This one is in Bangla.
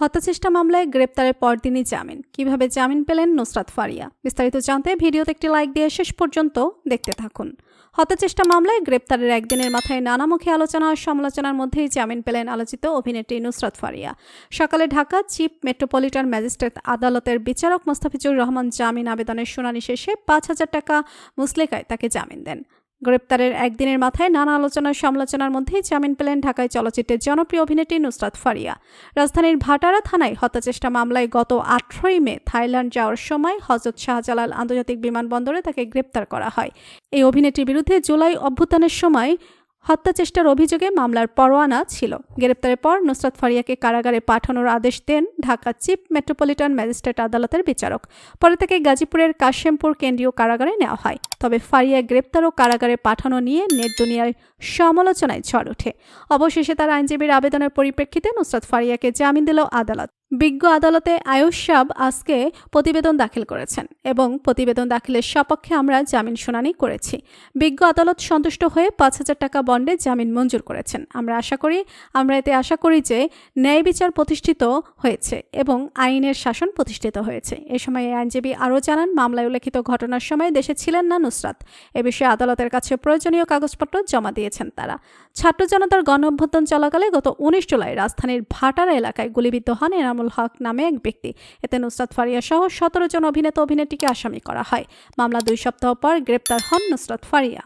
হত্যাচেষ্টা মামলায় গ্রেপ্তারের পরদিনই জামিন। কীভাবে জামিন পেলেন নুসরাত ফারিয়া? বিস্তারিত জানতে ভিডিওতে একটি লাইক দিয়ে শেষ পর্যন্ত দেখতে থাকুন। হত্যাচেষ্টা মামলায় গ্রেপ্তারের একদিনের মাথায় নানামুখী আলোচনা আর সমালোচনার মধ্যেই জামিন পেলেন আলোচিত অভিনেত্রী নুসরাত ফারিয়া। সকালে ঢাকা চিফ মেট্রোপলিটন ম্যাজিস্ট্রেট আদালতের বিচারক মোস্তাফিজুর রহমান জামিন আবেদনের শুনানি শেষে পাঁচ হাজার টাকা মুসলেকায় তাকে জামিন দেন। গ্রেপ্তারের একদিনের মাথায় নানা আলোচনা সমালোচনার মধ্যেই জামিন পেলেন ঢাকায় চলচ্চিত্রের জনপ্রিয় অভিনেত্রী নুসরাত ফারিয়া। রাজধানীর ভাটারা থানায় হত্যাচেষ্টা মামলায় গত আঠারোই মে থাইল্যান্ড যাওয়ার সময় হজরত শাহজালাল আন্তর্জাতিক বিমানবন্দরে তাকে গ্রেপ্তার করা হয়। এই অভিনেত্রীর বিরুদ্ধে জুলাই অভ্যুত্থানের সময় হত্যাচেষ্টার অভিযোগে মামলার পরোয়ানা ছিল। গ্রেপ্তারের পর নুসরাত ফারিয়াকে কারাগারে পাঠানোর আদেশ দেন ঢাকা চিফ মেট্রোপলিটন ম্যাজিস্ট্রেট আদালতের বিচারক। পরে তাকে গাজীপুরের কাশেমপুর কেন্দ্রীয় কারাগারে নেওয়া হয়। তবে ফারিয়া গ্রেপ্তার ও কারাগারে পাঠানো নিয়ে নেট দুনিয়ায় সমালোচনায় ঝড় ওঠে। অবশেষে তার আইনজীবীর আবেদনের পরিপ্রেক্ষিতে নুসরাত ফারিয়াকে জামিন দিল আদালত। বিজ্ঞ আদালতে আয়ুষ সাব আজকে প্রতিবেদন দাখিল করেছেন এবং প্রতিবেদন দাখিলের সপক্ষে আমরা জামিন শুনানি করেছি। বিজ্ঞ আদালত সন্তুষ্ট হয়ে পাঁচ হাজার টাকা বন্ডে জামিন মঞ্জুর করেছেন। আমরা আশা করি, আমরা এতে আশা করি যে ন্যায় বিচার প্রতিষ্ঠিত হয়েছে এবং আইনের শাসন প্রতিষ্ঠিত হয়েছে। এ সময় এই আইনজীবী আরও জানান, মামলায় উল্লেখিত ঘটনার সময় দেশে ছিলেন না নুসরাত। এ বিষয়ে আদালতের কাছে প্রয়োজনীয় কাগজপত্র জমা দিয়েছেন তারা। ছাত্র জনতার গণ অভ্যুত্থান চলাকালে গত উনিশ জুলাই রাজধানীর ভাটারা এলাকায় গুলিবিদ্ধ হন এনামুল হক নামে এক ব্যক্তি। এতে নুসরাত ফারিয়া সহ সতেরো জন অভিনেতা অভিনেত্রীকে আসামি করা হয়। মামলা দুই সপ্তাহ পর গ্রেপ্তার হন নুসরাত ফারিয়া।